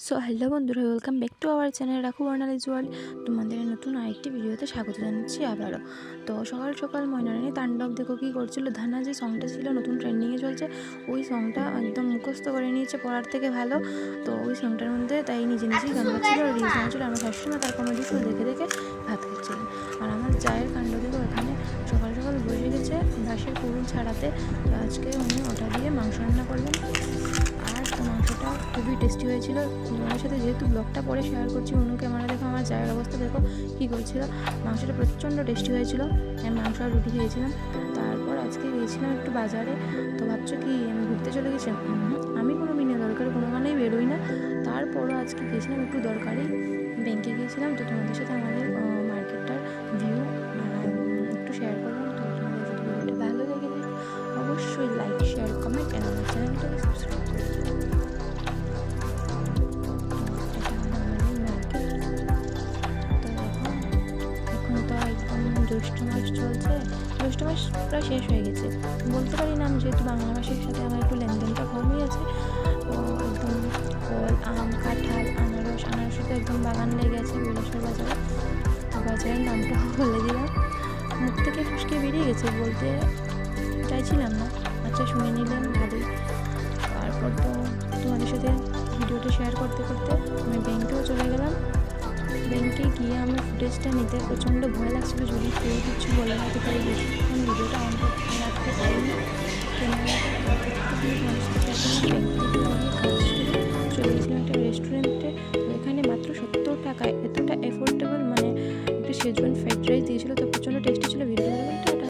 So hello বন্ধুরা welcome back to our channel রাখু Barnali's world তোমাদের নতুন আরেকটি ভিডিওতে স্বাগত জানাচ্ছি আবারও। তো, সকাল সকাল ময়নারানী তাণ্ডব দেখো কী করছিল? ধানা যে সংটা ছিল নতুন ট্রেন্ডিংয়ে চলছে, ওই সংটা একদম মুখস্থ করে নিয়েছে পড়ার থেকে ভালো। তো, ওই সংটার মধ্যে তাই নিজে নিজেই গান গাচ্ছিল আর রিলস বানাচ্ছিল। আমার শাশুড়ি তার কমেডি শো দেখে দেখে ভাত খাচ্ছিলাম। আর আমার চায়ের কাণ্ড দেখো এখানে সকাল সকাল বসে গেছে বাঁশের কুড়ুল ছাড়াতে। তো, আজকে উনি ওটা দিয়ে মাংস রান্না করবেন। আর খুবই টেস্টি হয়েছিল। তোমার সাথে যেহেতু ব্লগটা পরে শেয়ার করছি অন্য ক্যামেরা দেখো, আমার জায়গার অবস্থা দেখো, কী করছিল? মাংসটা প্রচণ্ড টেস্টি হয়েছিল। আমি মাংস আর রুটি খেয়েছিলাম। তারপর আজকে গিয়েছিলাম একটু বাজারে। তো ভাবছ কি, আমি ঘুরতে চলে গেছিলাম আমি কোনো বিনা দরকার, কোনো মানেই বেরোই না। তারপরও আজকে গিয়েছিলাম একটু দরকারি। ব্যাংকে গিয়েছিলাম। তো তোমাদের সাথে আমাদের জ্যৈষ্ঠ মাস চলছে। জ্যৈষ্ঠ মাস প্রায় শেষ হয়ে গেছে। বলতে পারি না আমি যেহেতু বাংলা মাসের সাথে আমার একটু লেনদেনটা কমই আছে। একদম আম, কাঁঠাল, আনারস আনারসে তো একদম বাগান লেগে আছে বিলাসের বাজারে। তো বাজারের নামটাও বলে দিলাম। মুখ থেকে ফুসকে বেরিয়ে গেছে বলতে চাইছিলাম না। আচ্ছা শুনে নিলেন, ভালোই। তারপর তো তোমাদের সাথে ভিডিওটা শেয়ার করতে করতে আমি ব্যাংকেও চলে গিয়ে আমার ফুটেজটা নিতে প্রচণ্ড ভয় লাগছিল, যদি কেউ কিছু বলে রাখতে পারি বেশিক্ষণ ভিডিওটা অন রাখতে পারিনি। চলে গেছিলাম একটা রেস্টুরেন্টে। এখানে মাত্র সত্তর টাকায় এতটা অ্যাফোর্ডেবল মানে একটা সেজন ফ্রাইড রাইস দিয়েছিলো, তো প্রচণ্ড টেস্টি ছিল ভিডিও